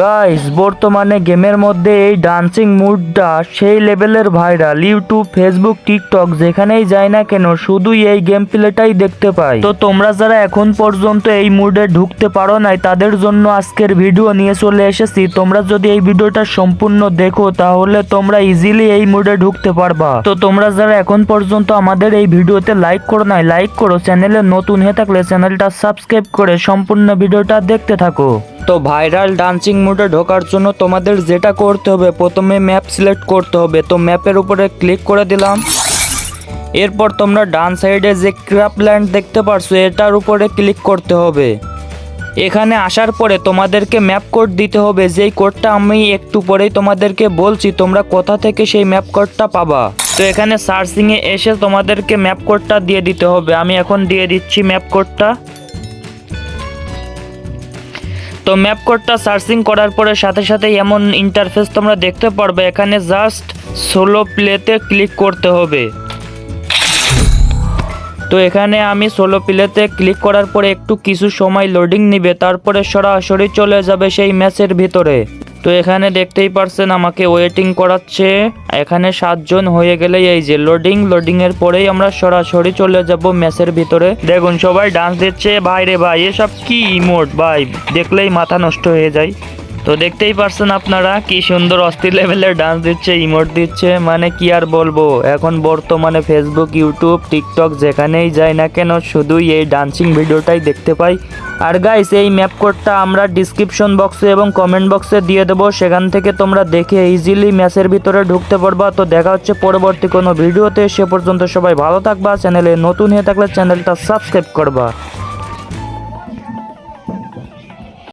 Guys বর্তমানে গেমের মধ্যে এই ডান্সিং মুডটা সেই লেভেলের ভাইরাল ইউটিউব ফেসবুক টিকটক যেখানেই যায় না কেন, শুধুই এই গেম প্লেটাই দেখতে পাই। তো তোমরা যারা এখন পর্যন্ত এই মুডে ঢুকতে পারো নাই, তাদের জন্য আজকের ভিডিও নিয়ে চলে এসেছি। তোমরা যদি এই ভিডিওটা সম্পূর্ণ দেখো, তাহলে তোমরা ইজিলি এই মুডে ঢুকতে পারবা। তো তোমরা যারা এখন পর্যন্ত আমাদের এই ভিডিওতে লাইক করো নাই লাইক করো। চ্যানেলে নতুন হয়ে থাকলে চ্যানেলটা সাবস্ক্রাইব করে সম্পূর্ণ ভিডিওটা দেখতে থাকো। তো ভাইরাল ডান্সিং মোডে ঢোকার জন্য তোমাদের যেটা করতে হবে, প্রথমে ম্যাপ সিলেক্ট করতে হবে। তো ম্যাপের উপরে ক্লিক করে দিলাম। এরপর তোমরা ডান সাইডে যে ক্রাফল্যান্ড দেখতে পারছ, এটার উপরে ক্লিক করতে হবে। এখানে আসার পরে তোমাদেরকে ম্যাপ কোড দিতে হবে। যেই কোডটা আমি একটু পরেই তোমাদেরকে বলছি, তোমরা কোথা থেকে সেই ম্যাপ কোডটা পাবা? তো এখানে সার্চিংয়ে এসে তোমাদেরকে ম্যাপ কোডটা দিয়ে দিতে হবে। আমি এখন দিয়ে দিচ্ছি ম্যাপ কোডটা তো ম্যাপ কোডটা সার্চিং করার পরে সাথে সাথে এমন ইন্টারফেস তোমরা দেখতে পারবে। এখানে জাস্ট সোলো প্লেতে ক্লিক করতে হবে। তো এখানে আমি সোলো প্লেতে ক্লিক করার পরে একটু কিছু সময় লোডিং নিবে, তারপরে সরাসরি চলে যাবে সেই ম্যাচের ভিতরে। তো এখানে দেখতেই পারছেন আমাকে ওয়েটিং করাচ্ছে। এখানে সাতজন হয়ে গেলে এই যে লোডিং লোডিং এর পরেই আমরা সরাসরি চলে যাব ম্যাচের ভিতরে। দেখুন, সবাই ডান্স দিচ্ছে। ভাই রে ভাই, এসব কি ইমোট ভাই, দেখলেই মাথা নষ্ট হয়ে যায়। তো দেখতেই পারছেন আপনারা কি সুন্দর অস্থির লেভেলের ডান্স দিচ্ছে ইমোট দিচ্ছে মানে কি আর বলব? এখন বর্তমানে ফেসবুক ইউটিউব টিকটক যেখানেই যাই না কেন শুধুই এই ডান্সিং ভিডিওটাই দেখতে পাই। আর গাইস এই ম্যাপ কোডটা আমরা ডিসক্রিপশন বক্সে এবং কমেন্ট বক্সে দিয়ে দেবো। সেখান থেকে তোমরা দেখে ইজিলি ম্যাচের ভিতরে ঢুকতে পারবা। তো দেখা হচ্ছে পরবর্তী কোনো ভিডিওতে সে পর্যন্ত সবাই ভালো থাকবা। চ্যানেলে নতুন হয়ে থাকলে চ্যানেলটা সাবস্ক্রাইব করবা।